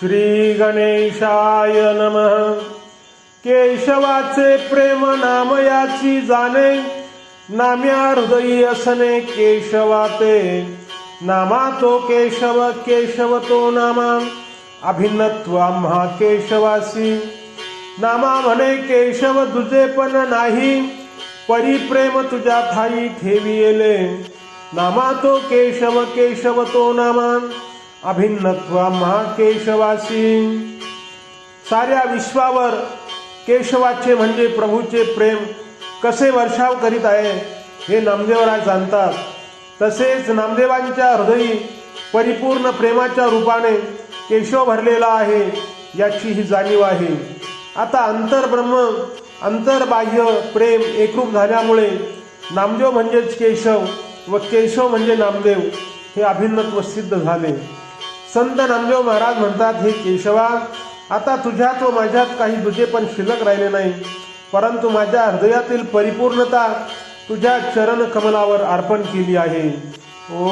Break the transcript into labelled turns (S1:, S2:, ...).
S1: श्री गणेशाय नमः. केशवाचे प्रेम नाम याची जाणे नाम्या हृदयी असणे केशवाते. नामा तो केशव केशव तो नामा. अभिन्नत्व आम्हा केशवासी. नामा म्हणे केशव दुजे पण नाही परिप्रेम तुझ्या ठाई ठेविले नामा तो केशव केशव तो नामा. अभिन्नत्व महाकेशवासी. साऱ्या विश्वावर केशवाचे म्हणजे प्रभूचे प्रेम कसे वर्षाव करीत आहे हे नामदेवराय जाणतात. तसेच नामदेवांच्या हृदयी परिपूर्ण प्रेमाच्या रूपाने केशव भरलेला आहे याची ही जाणीव आहे. आता अंतर्ब्रह्म अंतर्बाह्य प्रेम एकरूप झाल्यामुळे नामदेव म्हणजेच केशव व केशव म्हणजे नामदेव हे अभिन्नत्व सिद्ध झाले. संत नामदेव महाराज म्हणतात हे केशवा आता तुझ्यात व माझ्यात काही दुजे पण शिल्लक राहिले नाही. परंतु माझ्या हृदयातील परिपूर्णता तुझ्या चरण कमलावर अर्पण केली आहे. ओ